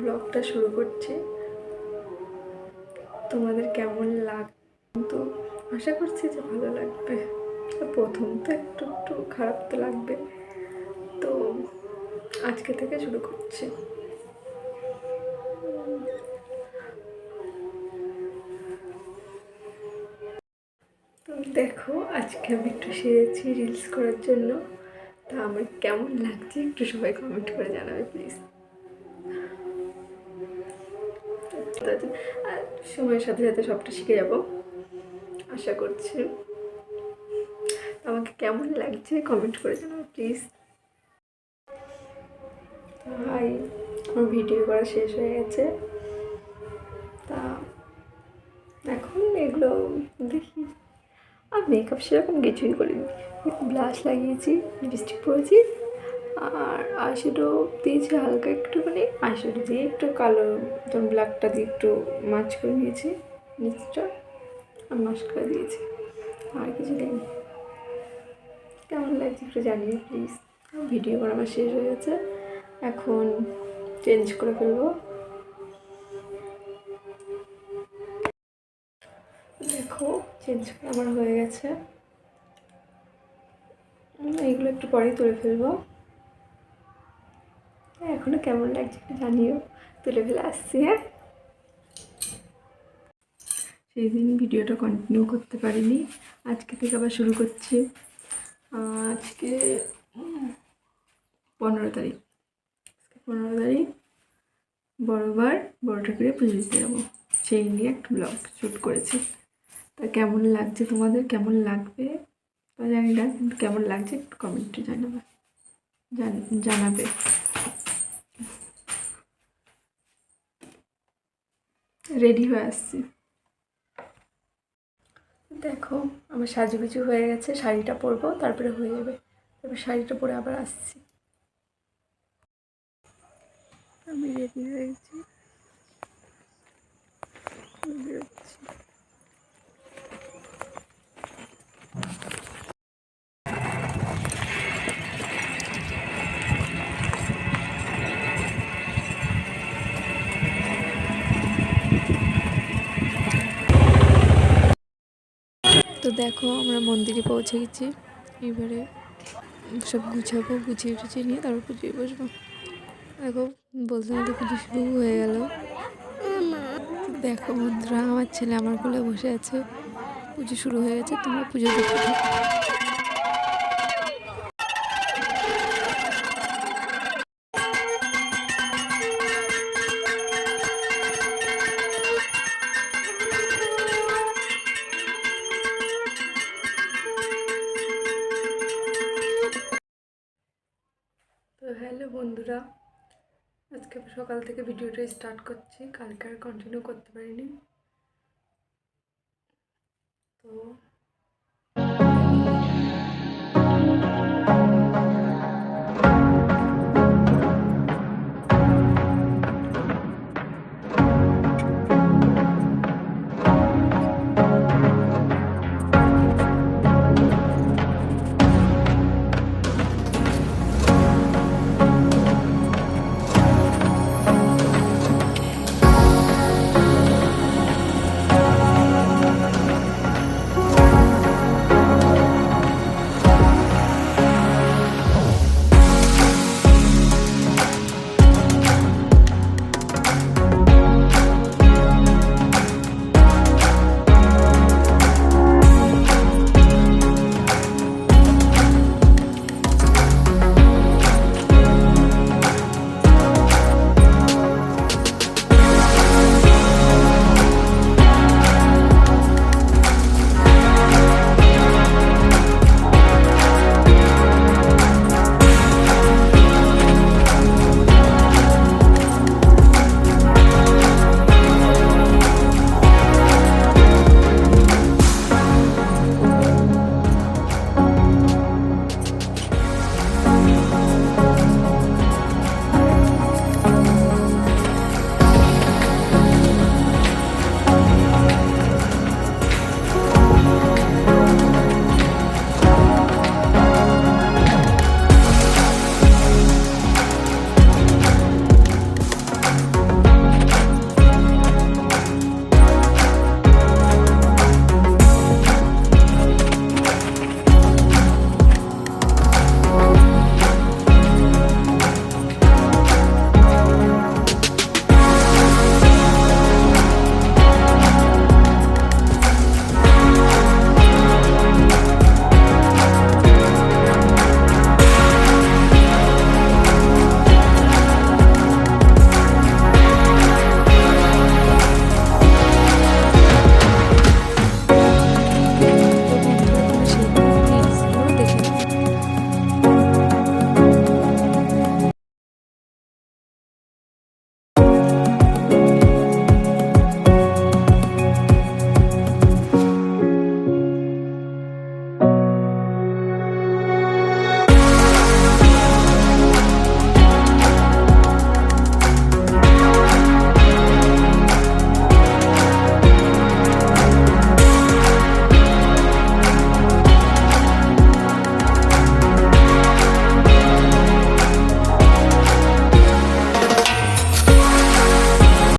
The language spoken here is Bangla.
ব্লগটা শুরু করছি। তোমাদের কেমন লাগ তো আশা করছি যে ভালো লাগবে। প্রথম তো একটু একটু খারাপ তো লাগবে। তো আজকে থেকে শুরু করছি। দেখো, আজকে আমি একটু সেরেছি রিলস করার জন্য। তা আমার কেমন লাগছে একটু সবাই কমেন্ট করে জানাবে প্লিজ আর সময়ের সাথে সাথে সবটা শিখে যাব। আশা করছি। আমাকে কেমন লাগছে কমেন্ট করে জানাবে প্লিজ হাই আমার ভিডিও করা শেষ হয়ে গেছে। তা এখন এগুলো দেখি। আর মেকআপ সেরকম কিছুই করিনি। ব্লাশ লাগিয়েছি লিপস্টিক পরেছি। আর আইশ্যাডো দিয়েছি হালকা একটুখানি আইশ্যাডো দিয়ে একটু কালো, যেমন ব্ল্যাকটা দিয়ে একটু মাছ করে নিয়েছি, নিচটা আর মাস্কারা দিয়েছি। আর কিছু দিইনি কেমন লাগছে একটু জানিয়ে প্লিজ ভিডিও করা আমার শেষ হয়ে গেছে। এখন চেঞ্জ করে ফেলব। দেখো চেঞ্জ আমার হয়ে গেছে। এইগুলো একটু পরেই তুলে ফেলব। এখনও কেমন লাগছে একটু জানিও। তুলে ফেলে আসছি হ্যাঁ? সেই দিন ভিডিওটা কন্টিনিউ করতে পারিনি। আজকে থেকে আবার শুরু করছি। আজকে পনেরো তারিখ। পনেরো তারিখ। বড়বার বড় ঠাকুরে পুজো দিতে যাব। সেই নিয়ে একটা ব্লগ শ্যুট করেছি। তা কেমন লাগছে তোমাদের? কেমন লাগবে? তা জানি না, কিন্তু কেমন লাগছে একটু কমেন্টে জানাবে। জান- জানাবে। রেডি হয়ে আসছি। দেখো, আমার সাজুগুজু হয়ে গেছে, শাড়িটা পরবো, তারপরে হয়ে যাবে। তারপর শাড়িটা পরে আবার আসছি। আমি রেডি হয়ে গেছি। দেখো আমরা মন্দিরে পৌঁছে গেছি। এবারে সব গুছাবো, গুছিয়ে টুছিয়ে নিয়ে তারপর পুজোয় বসবো। দেখো বলতে বলতে পুজো শুরু হয়ে গেল। দেখো বন্ধুরা, আমার ছেলে আমার কোলে বসে আছে। পুজো শুরু হয়ে গেছে, তোমরা পুজো দেখতে আজকে সকাল থেকে ভিডিওটা স্টার্ট করছি। কালকে আর কন্টিনিউ করতে পারিনি। তো